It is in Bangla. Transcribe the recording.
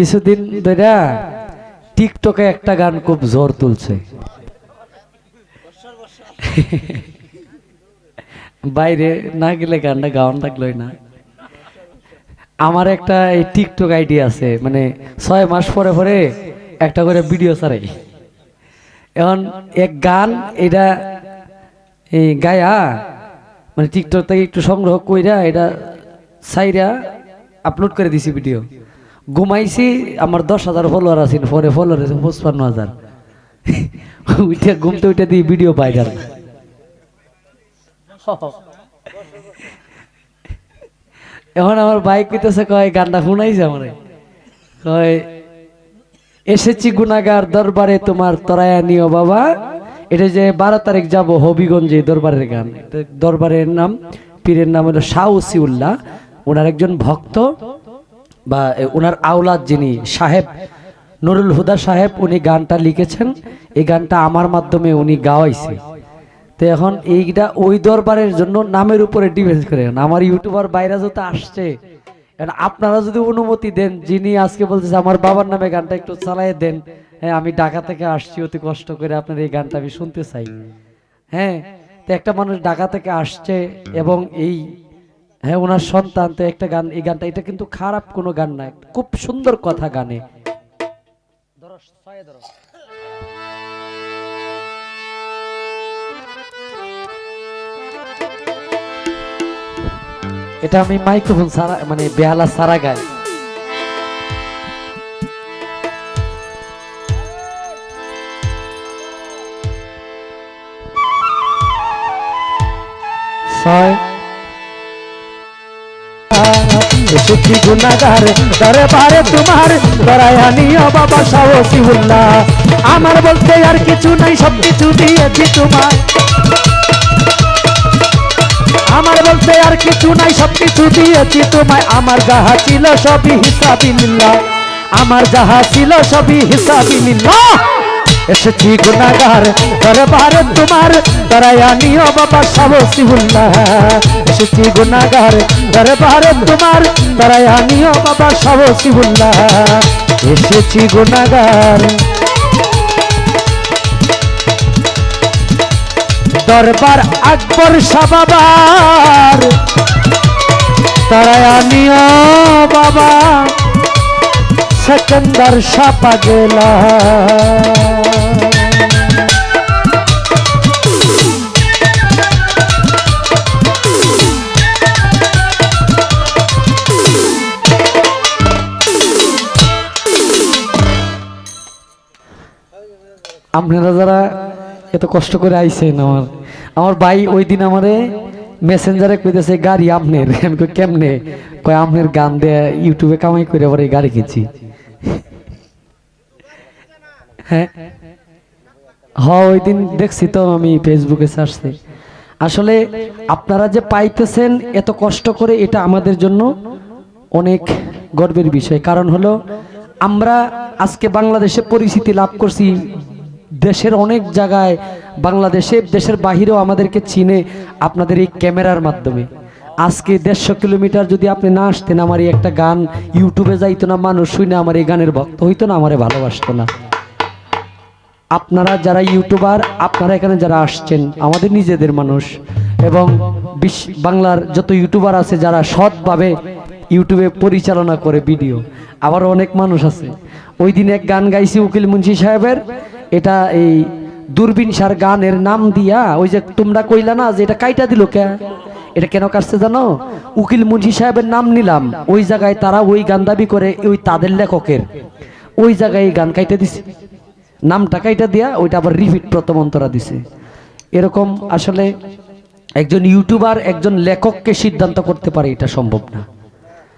কিছুদিন ধরে টিকটকে একটা গান খুব জোর তুলছে। বাইরে না গেলে গানটা গাওয়ান লাগলোই না। আমার একটা এই টিকটক আইডি আছে মানে ছয় মাস পরে পরে একটা করে ভিডিও ছাড়াই। এখন এক গান এটা এই গায়া মানে টিকটক থেকে একটু সংগ্রহ কইরা এটা সাইরা আপলোড করে দিছি ভিডিও ঘুমাইছি, আমার দশ হাজার ফলোয়ার আছে, পরে ফলোয়ার আছে পঁচপান্ন হাজার। উইটা ঘুমতে উইটা দিয়ে ভিডিও ভাইরাল এখন আমার বাইক কইতেছে, কয়, গানটা শুনাইছে আমারে? কয়, এসেছি গুনাগার দরবারে তোমার তরায়া নিও বাবা। এটা যে বারো তারিখ যাব হবিগঞ্জে দরবারের গান। দরবারের নাম, পীরের নাম হলো শাহ উল্লাহ ওনার একজন ভক্ত। বা ওনার আওলাদ যিনি, সাহেব নুরুল হুদা সাহেব, উনি গানটা লিখেছেন। এই গানটা আমার মাধ্যমে উনি গাওয়াইছে। তো এখন এইটা ওই দরবারের জন্য নামের উপরে ডিপেন্ড করে। আমার ইউটিউবার বাইরে যত আসছে আপনারা যদি অনুমতি দেন, যিনি আজকে বলতেছে আমার বাবার নামে গানটা একটু চালাই দেন হ্যাঁ আমি ঢাকা থেকে আসছি, অতি কষ্ট করে আপনার এই গানটা আমি শুনতে চাই। হ্যাঁ তো একটা মানুষ ঢাকা থেকে আসছে এবং এই হ্যাঁ ওনার সন্তান তো একটা গান, এই গানটা, এটা কিন্তু খারাপ কোনো গান না, খুব সুন্দর কথা গানে। এটা আমি মাইক্রোফোন সারা মানে বেহালা সারা গাই। ছয় এসেছি গুনাগার দরবারে তোমার দরায়া নিও বাবা সাহসিউল্লাহ আমার বলতে আর কিছু নাই, সব কিছু দিয়েছি তোমার আমার বলতে আর কিছু নাই, সব কিছু দিয়েছি তোমায়। আমার যাহা ছিল সবই হিসাবিল্লাহ। আমার যাহা ছিল সবই হিসাবিল্লাহ। এসেছি গুনাগার দরবারে তোমার দরায়া নিও বাবা সাহসিউল্লাহ এসেছি গুনাগার দরবারে তোমার দরায়া নিও বাবা সাহসিউল্লাহ এসেছি গুনাগার দরবার আকবর সাবাবার তারায় আনিও বাবা সেকেন্দার সাপা গেলা আপনারা যারা এত কষ্ট করে আইছেন আমার আমার ভাই ওই দিন আমারে মেসেঞ্জারে কইতেছে, গাড়ি আপনার। আমি কই, কেমনে? কয়, আপনার গান দিয়ে ইউটিউবে কামাই করে আবার এই গাড়ি কিনছি। হ্যাঁ। হ ওই দিন দেখছি তো আমি ফেসবুকে সার্চে আসলে আপনারা যে পাইতেছেন এত কষ্ট করে, এটা আমাদের জন্য অনেক গর্বের বিষয়। কারণ হলো, আমরা আজকে বাংলাদেশে পরিচিতি লাভ করছি। দেশের অনেক জায়গায় বাংলাদেশে, দেশের বাহিরেও আমাদেরকে চিনে আপনাদের এই ক্যামেরার মাধ্যমে। আজকে দেড়শো কিলোমিটার যদি আপনি না আসতেন, আমার এই একটা গান ইউটিউবে যাইতো না, মানুষ শুনে আমার এই গানের ভক্ত হইতো না, আমারে ভালোবাসতো না। আপনারা যারা ইউটিউবার আপনারা এখানে যারা আসছেন, আমাদের নিজেদের মানুষ। এবং বাংলার যত ইউটিউবার আছে, যারা সৎভাবে ইউটিউবে পরিচালনা করে ভিডিও আবার অনেক মানুষ আছে। ওই দিন এক গান গাইছি উকিল মুন্সি সাহেবের, এটা এই দূরবীন সার গানের নাম দিয়া, ওই যে তোমরা কইলা না যে এটা কাইটা দিল কে? এটা কেন কাটছে জানো? উকিল মুন্সি সাহেবের নাম নিলাম। ওই জায়গায় তারা ওই গান দাবি করে, ওই তাদের লেখকের। ওই জায়গায় গান কাইটা দিছে। নামটা কাইটা দিয়া ওইটা আবার রিপিট প্রথম অন্তরা দিছে। এরকম আসলে একজন ইউটিউবার একজন লেখককে সিদ্ধান্ত করতে পারে এটা সম্ভব না।